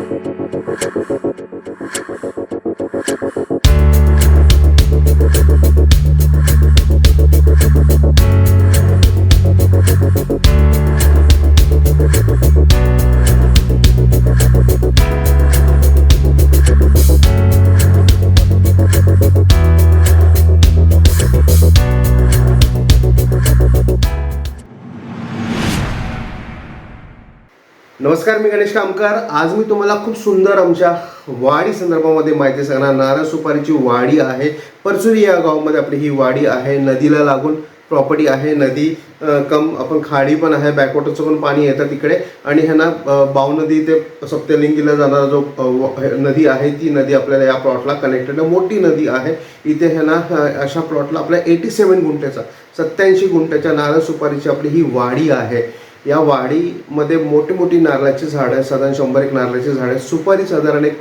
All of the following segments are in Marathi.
ありがとうございました नमस्कार मी गणेश कामकार. आज मी तुम्हाला खूप सुंदर आमच्या वाडी संदर्भामध्ये माहिती सांगणार. नारळ सुपारीची वाडी आहे. परचुरी या गावामध्ये आपली ही वाडी आहे. नदीला लागून प्रॉपर्टी आहे. नदी कम आपण खाडी पण आहे. बॅकवॉटरचं पण पाणी येतं तिकडे. आणि ह्यांना बाव नदी ते सप्तलिंगीला जाणारा जो व- हे नदी आहे ती नदी आपल्याला या प्लॉटला कनेक्टेड आहे. मोठी नदी आहे. इथे ह्यांना अशा प्लॉटला आपल्या एटी सेवन गुंठ्याचा सत्याऐंशी गुंठ्याच्या नारळ सुपारीची आपली ही वाडी आहे. या वाडीमध्ये मोठी मोठी नारळाची झाडं आहेत. साधारण शंभर एक नारळाची झाडं आहेत. सुपारी साधारण एक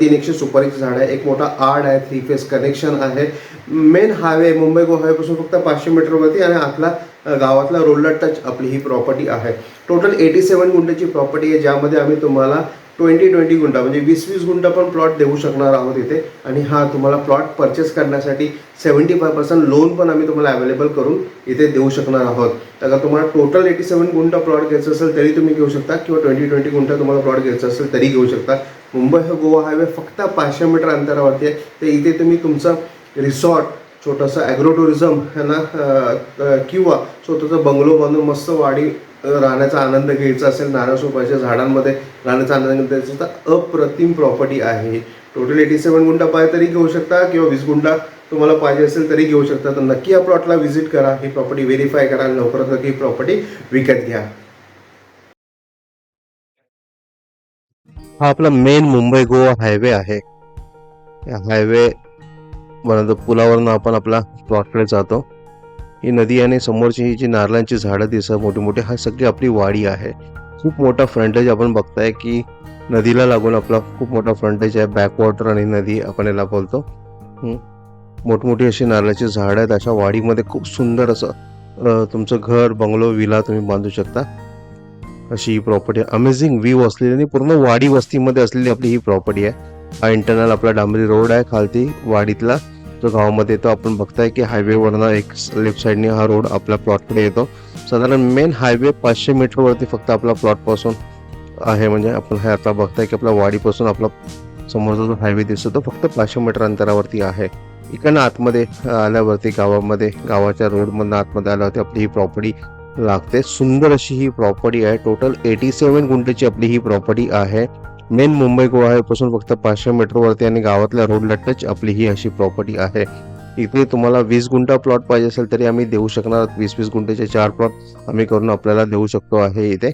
तीन एकशे सुपारीची झाड आहे एक मोठा आड आहे. थ्री फेस कनेक्शन आहे. मेन हायवे मुंबई गो हायवेपासून फक्त पाचशे मीटरवरती आणि आतला गावातला रोलर टच आपली ही प्रॉपर्टी आहे. टोटल एटी सेवन गुंठ्याची प्रॉपर्टी आहे. ज्यामध्ये आम्ही तुम्हाला ट्वेंटी ट्वेंटी गुंठा म्हणजे वीस वीस गुंठा पण प्लॉट देऊ शकणार आहोत इथे. आणि हा तुम्हाला प्लॉट परचेस करण्यासाठी सेवन्टी फाय पर्सेंट लोन पण आम्ही तुम्हाला अवेलेबल करून इथे देऊ शकणार आहोत. तर अगर तुम्हाला टोटल एटी सेवन गुंठा प्लॉट घ्यायचं असेल तरी तुम्ही घेऊ शकता. किंवा ट्वेंटी ट्वेंटी गुंठा तुम्हाला प्लॉट घ्यायचं असेल तरी घेऊ शकता. मुंबई हा गोवा हायवे फक्त पाचशे मीटर अंतरावरती आहे. तर इथे तुम्ही तुमचं रिसॉर्ट छोटंसं ॲग्रो टुरिझम ह्यांना किंवा स्वतःचं बंगलो बांधून मस्त वाडी राहण्याचा आनंद घ्यायचा असेल नारळ सोपाच्या झाडांमध्ये राहण्याचा आनंद घ्यायचा तर अप्रतिम प्रॉपर्टी आहे. टोटल एटी सेवन गुंठा पाहिजे तरी घेऊ शकता किंवा वीस गुंठा तुम्हाला पाहिजे असेल तरी घेऊ शकता. तर नक्की या प्लॉटला व्हिजिट करा ही प्रॉपर्टी व्हेरीफाय करा आणि लवकरात लवकर ही प्रॉपर्टी विकत घ्या. हा आपला मेन मुंबई गोवा हायवे आहे. या हायवे पुलावरून आपण आपला प्लॉटकडे जातो. ही नदी आणि समोरची ही जी नारळांची झाडं दिसत मोठी मोठी हा सगळी आपली वाडी आहे. खूप मोठा फ्रंटेज आपण बघताय की नदीला लागून आपला खूप मोठा फ्रंटेज आहे. बॅकवॉटर आणि नदी आपण याला बोलतो. मोठमोठी अशी नारळाची झाडं आहेत. अशा वाडीमध्ये खूप सुंदर असं तुमचं घर बंगलो विला तुम्ही बांधू शकता. अशी ही प्रॉपर्टी अमेझिंग व्ह्यू असलेली आणि पूर्ण वाडी वस्तीमध्ये असलेली आपली ही प्रॉपर्टी आहे. हा इंटरनल आपला डांबरी रोड आहे खालती वाडीतला. जो गावामध्ये येतो. आपण बघताय की हायवेवरनं एक लेफ्ट साईडने हा रोड आपल्या प्लॉटकडे येतो. साधारण मेन हायवे पाचशे मीटरवरती फक्त आपला प्लॉटपासून आहे. म्हणजे आपण हे आता बघताय की आपल्या वाडीपासून आपला समोरचा जो हायवे दिसतो तो फक्त पाचशे मीटर अंतरावरती आहे. इकडनं आतमध्ये आल्यावरती गावामध्ये गावाच्या रोडमधनं आतमध्ये आल्यावरती आपली ही प्रॉपर्टी लागते. सुंदर अशी ही प्रॉपर्टी आहे. टोटल एटी सेवन गुंठेची आपली ही प्रॉपर्टी आहे. मेन मुंबई गोवापासून फक्त पाचशे मीटरवरती आणि गावातल्या रोडला टच आपली ही अशी प्रॉपर्टी आहे. इथे तुम्हाला वीस गुंठा प्लॉट पाहिजे असेल तरी आम्ही देऊ शकणार. वीस वीस गुंठेचे चार प्लॉट आम्ही करून आपल्याला देऊ शकतो आहे इथे.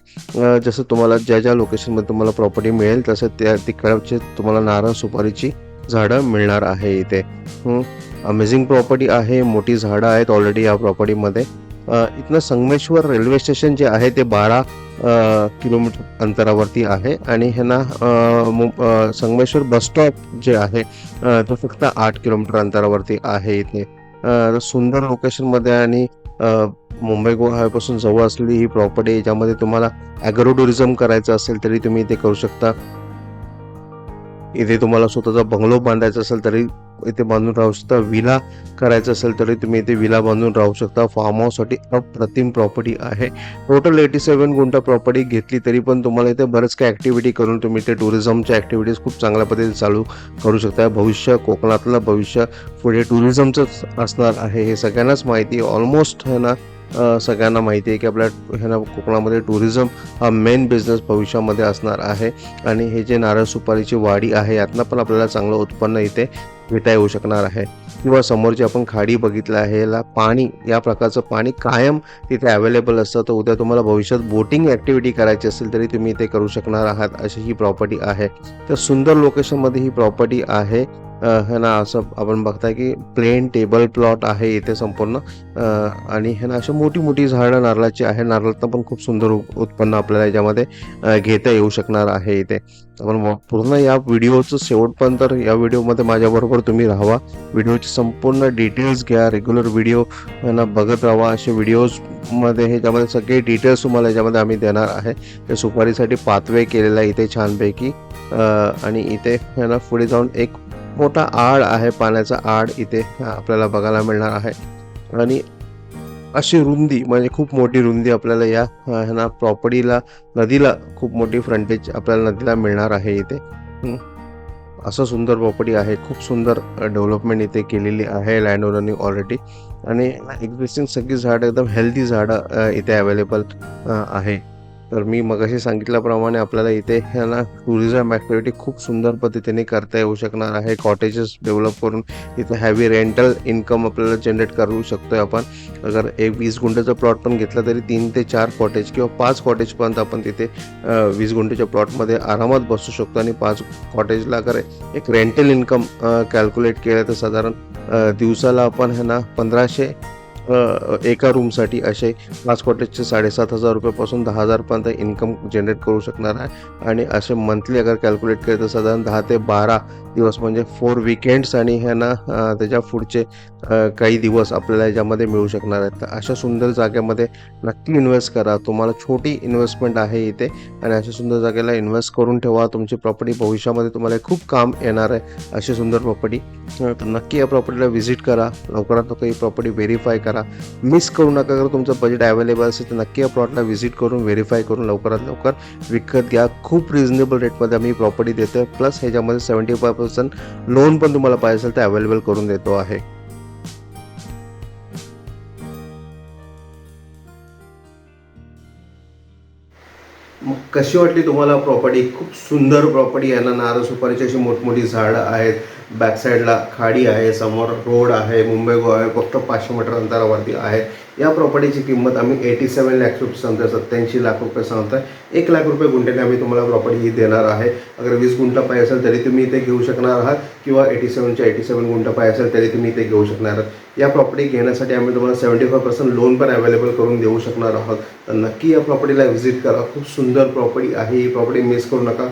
जसं तुम्हाला ज्या ज्या लोकेशनमध्ये तुम्हाला प्रॉपर्टी मिळेल तसं त्या तिकडचे तुम्हाला नारळ सुपारीची झाडं मिळणार आहे इथे. अमेझिंग प्रॉपर्टी आहे मोठी झाडं आहेत ऑलरेडी या प्रॉपर्टीमध्ये इथनं संगमेश्वर रेल्वे स्टेशन जे आहे ते बारा किलोमीटर अंतरावरती आहे आणि ह्यांना संगमेश्वर बस स्टॉप जे आहे तो फक्त आठ किलोमीटर अंतरावरती आहे इथे. सुंदर लोकेशनमध्ये आणि मुंबई गोवा हायवेपासून जवळ असलेली ही प्रॉपर्टी ज्यामध्ये तुम्हाला ॲग्रो टुरिझम करायचं असेल तरी तुम्ही इथे करू शकता. इथे तुम्हाला स्वतःचा बंगलो बांधायचा असेल तरी इथे बांधून राहू शकता. विला करायचं असेल तरी तुम्ही इथे विला बांधून राहू शकता. फार्म हाऊससाठी अप्रतिम प्रॉपर्टी आहे. टोटल एटी सेवन गुंठा प्रॉपर्टी घेतली तरी पण तुम्हाला इथे बरेच काही ॲक्टिव्हिटी करून तुम्ही इथे टुरिझमच्या ॲक्टिव्हिटीज खूप चांगल्या पद्धतीने चालू करू शकता. भविष्य कोकणातलं भविष्य पुढे टुरिझमचंच असणार आहे हे सगळ्यांनाच माहिती ऑलमोस्ट आहे ना सगळ्यांना माहिती आहे की आपल्या ह्यांना कोकणामध्ये टुरिझम हा मेन बिझनेस भविष्यामध्ये असणार आहे. आणि हे जे नारळ सुपारीची वाडी आहे यातनं पण आपल्याला चांगलं उत्पन्न इथे घेता येऊ शकणार आहे. किंवा समोरची आपण खाडी बघितलं आहे याला पाणी या प्रकारचं पाणी कायम तिथे अवेलेबल असतं. तर उद्या तुम्हाला भविष्यात बोटिंग ॲक्टिव्हिटी करायची असेल तरी तुम्ही ते करू शकणार आहात अशी ही प्रॉपर्टी आहे. तर सुंदर लोकेशनमध्ये ही प्रॉपर्टी आहे. हे ना असं आपण बघताय की प्लेन टेबल प्लॉट आहे इथे संपूर्ण. आणि हे ना अशी मोठी मोठी झाडं नारळाची आहे. नारळातनं पण खूप सुंदर उत्पन्न आपल्याला याच्यामध्ये घेता येऊ शकणार आहे इथे. आपण पूर्ण या व्हिडिओचं शेवटपर्यंत तर या व्हिडिओमध्ये माझ्याबरोबर तुम्ही राहावा. व्हिडिओचे संपूर्ण डिटेल्स घ्या. रेग्युलर व्हिडिओ ना बघत राहा. असे व्हिडिओजमध्ये ह्याच्यामध्ये सगळे डिटेल्स तुम्हाला याच्यामध्ये आम्ही देणार आहे. ते सुपारीसाठी पाथवे केलेला आहे इथे छानपैकी. आणि इथे ना पुढे जाऊन एक मोठा आड आहे पाण्याचा आड इथे आपल्याला बघायला मिळणार आहे. आणि अशी रुंदी म्हणजे खूप मोठी रुंदी आपल्याला या है ना प्रॉपर्टीला नदीला खूप मोठी फ्रंटेज आपल्याला नदीला मिळणार आहे इथे. असं सुंदर प्रॉपर्टी आहे खूप सुंदर डेव्हलपमेंट इथे केलेली आहे लँड ओनरनी ऑलरेडी आणि एक्झिस्टिंग सगळी झाडं एकदम हेल्दी झाडं इथे अवेलेबल आहे. तर मी मगाशी सांगितल्याप्रमाणे आपल्याला इथे ह्याला टुरिझम ॲक्टिव्हिटी खूप सुंदर पद्धतीने करता येऊ शकणार आहे. कॉटेजेस डेव्हलप करून इथे हॅवी रेंटल इन्कम आपल्याला जनरेट करू शकतो आहे आपण. अगर एक वीस गुंठेचा प्लॉट पण घेतला तरी तीन ते चार कॉटेज किंवा पाच कॉटेजपर्यंत आपण तिथे वीस गुंठेच्या प्लॉटमध्ये आरामात बसू शकतो आणि पाच कॉटेजला अगर एक रेंटल इन्कम कॅल्क्युलेट केलं तर साधारण दिवसाला आपण ह्यांना ना पंधराशे एका रूमसाठी असे पाच कॉटेजचे साडेसात हजार रुपयापासून दहा हजारपर्यंत इन्कम जनरेट करू शकणार आहे. आणि असे मंथली अगर कॅल्क्युलेट केले तर साधारण दहा ते बारा दिवस म्हणजे फोर विकेंड्स आणि ह्या ना त्याच्या पुढचे काही दिवस आपल्याला याच्यामध्ये मिळू शकणार आहेत. तर अशा सुंदर जागेमध्ये नक्की इन्व्हेस्ट करा. तुम्हाला छोटी इन्व्हेस्टमेंट आहे इथे आणि अशा सुंदर जागेला इन्व्हेस्ट करून ठेवा. तुमची प्रॉपर्टी भविष्यामध्ये तुम्हाला खूप काम येणार आहे. अशी सुंदर प्रॉपर्टी तर नक्की या प्रॉपर्टीला व्हिजिट करा. लवकरात लवकर ही प्रॉपर्टी व्हेरीफाय करा. मिस करू नका जर तुमचं बजेट अवेलेबल असेल तर नक्की या प्लॉटला व्हिजिट करून व्हेरीफाय करून लवकरात लवकर विकत घ्या. खूप रिझनेबल रेटमध्ये आम्ही प्रॉपर्टी देतो प्लस ह्याच्यामध्ये सेवन्टी फाय पर्सेंट लोन पण तुम्हाला पाहिजे असेल तर अवेलेबल करून देतो आहे. मग कशी वाटली तुम्हाला प्रॉपर्टी खूप सुंदर प्रॉपर्टी आहे ना. नारळ सुपारीची अशी मोठमोठी झाडं आहेत. बॅक साईडला खाडी आहे समोर रोड आहे मुंबई गोवा आहे फक्त पाचशे मीटर अंतरावरती आहे. या प्रॉपर्टीची किंमत आम्ही एटी सेवन लॅक्स रुपये सांगतोय सत्याऐंशी लाख रुपये सांगताय. एक लाख रुपये गुंठ्याने आम्ही तुम्हाला प्रॉपर्टी ही देणार आहे. अगर वीस गुंठा पाहिजे असेल तरी तुम्ही इथे घेऊ शकणार आहात किंवा एटी सेवनच्या एटी सेवन गुंठा पाहिजे असेल तरी तुम्ही इथे घेऊ शकणार आहात. या प्रॉपर्टी घेण्यासाठी आम्ही तुम्हाला सेवन्टी फाय पर्सेंट लोन पण अवेलेबल करून देऊ शकणार आहोत. तर नक्की या प्रॉपर्टीला व्हिजिट करा. खूप सुंदर प्रॉपर्टी आहे. ही प्रॉपर्टी मिस करू नका.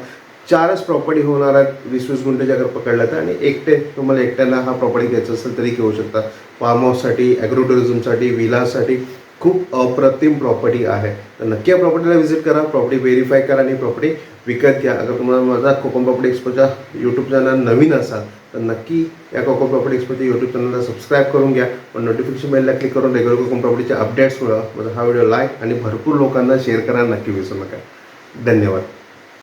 चारच प्रॉपर्टी होणार आहेत वीस वीस गुंठे अगर पकडलं तर आणि एकटे तुम्हाला एकट्याला हा प्रॉपर्टी घ्यायचं असेल तरी घेऊ शकता. फार्म हाऊससाठी ॲग्रो टुरिझमसाठी विलासाठी खूप अप्रतिम प्रॉपर्टी आहे. तर नक्की या प्रॉपर्टीला व्हिजिट करा प्रॉपर्टी व्हेरीफाय करा आणि प्रॉपर्टी विकत घ्या. अगर तुम्हाला माझा कोकम प्रॉपर्टी एक्सपोच्या यूट्यूब चॅनल नवीन असाल तर नक्की या कोकम प्रॉपर्टी एक्सपोच्या यूट्यूब चॅनलला सबस्क्राईब करून घ्या. पण नोटिफिकेशन बेलला क्लिक करून रेग्युलर कोकम प्रॉपर्टीचे अपडेट्स मिळवा माझा हा व्हिडिओ लाईक आणि भरपूर लोकांना शेअर करा. नक्की विसरू नका. धन्यवाद.